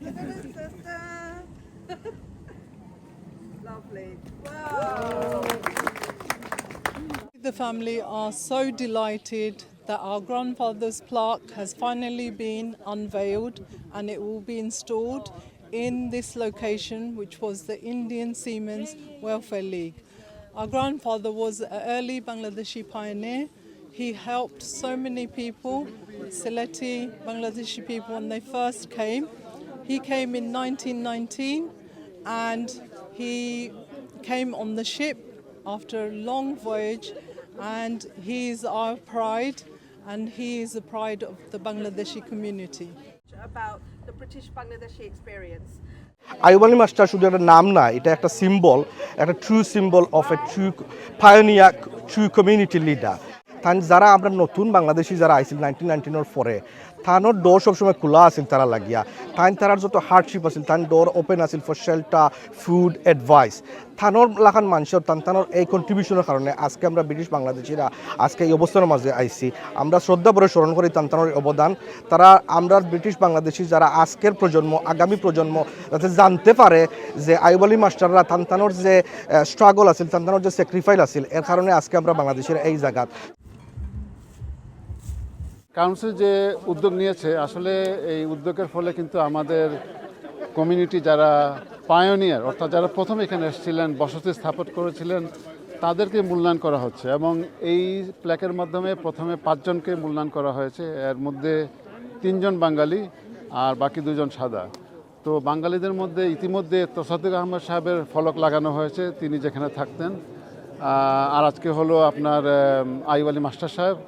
Lovely. Wow. The family are so delighted that our grandfather's plaque has finally been unveiled and it will be installed in this location, which was the Indian Seamen's Welfare League. Our grandfather was an early Bangladeshi pioneer. He helped so many people, Sylheti Bangladeshi people, when they first came. He came in 1919 and he came on the ship after a long voyage and he is our pride and he is the pride of the Bangladeshi community. About the British Bangladeshi experience. আইব Ali master শুধু একটা নাম না এটা একটা symbol একটা true symbol of a true pioneer true community leader তান যারা আমরা নতুন বাংলাদেশি যারা আইছিল নাইনটিন নাইনটিনের পরে তানোর ডোর সবসময় খোলা আছিল তারা লাগিয়া। তাইন তারার যত হার্ডশিপ আছিল তান ডোর ওপেন আছিল ফর শেল্টার ফুড অ্যাডভাইস থানোর লাখান মানুষের তান তানোর এই কন্ট্রিবিউশনের কারণে আজকে আমরা ব্রিটিশ বাংলাদেশিরা আজকে এই অবস্থানের মাঝে আইছি। আমরা শ্রদ্ধা ভরে স্মরণ করি তান তানোর অবদান। তারা আমরা ব্রিটিশ বাংলাদেশি যারা আজকের প্রজন্ম, আগামী প্রজন্ম যাতে জানতে পারে যে আইবলি মাস্টাররা তান্তানোর যে স্ট্রাগল আছিল তান্তানোর যে স্যাক্রিফাইস আছিল, এর কারণে আজকে আমরা বাংলাদেশের এই জায়গাত কাউন্সিল যে উদ্যোগ নিয়েছে, আসলে এই উদ্যোগের ফলে কিন্তু আমাদের কমিউনিটি যারা পায়োনিয়ার অর্থাৎ যারা প্রথম এখানে এসেছিলেন, বসতি স্থাপন করেছিলেন, তাদেরকে মূল্যায়ন করা হচ্ছে এবং এই প্ল্যাকের মাধ্যমে প্রথমে পাঁচজনকে মূল্যায়ন করা হয়েছে। এর মধ্যে তিনজন বাঙালি আর বাকি দুজন সাদা। তো বাঙালিদের মধ্যে ইতিমধ্যে তোসাদ্দিক আহমদ সাহেবের ফলক লাগানো হয়েছে, তিনি যেখানে থাকতেন। আর আজকে হলো আপনার আইব আলী মাস্টার সাহেব।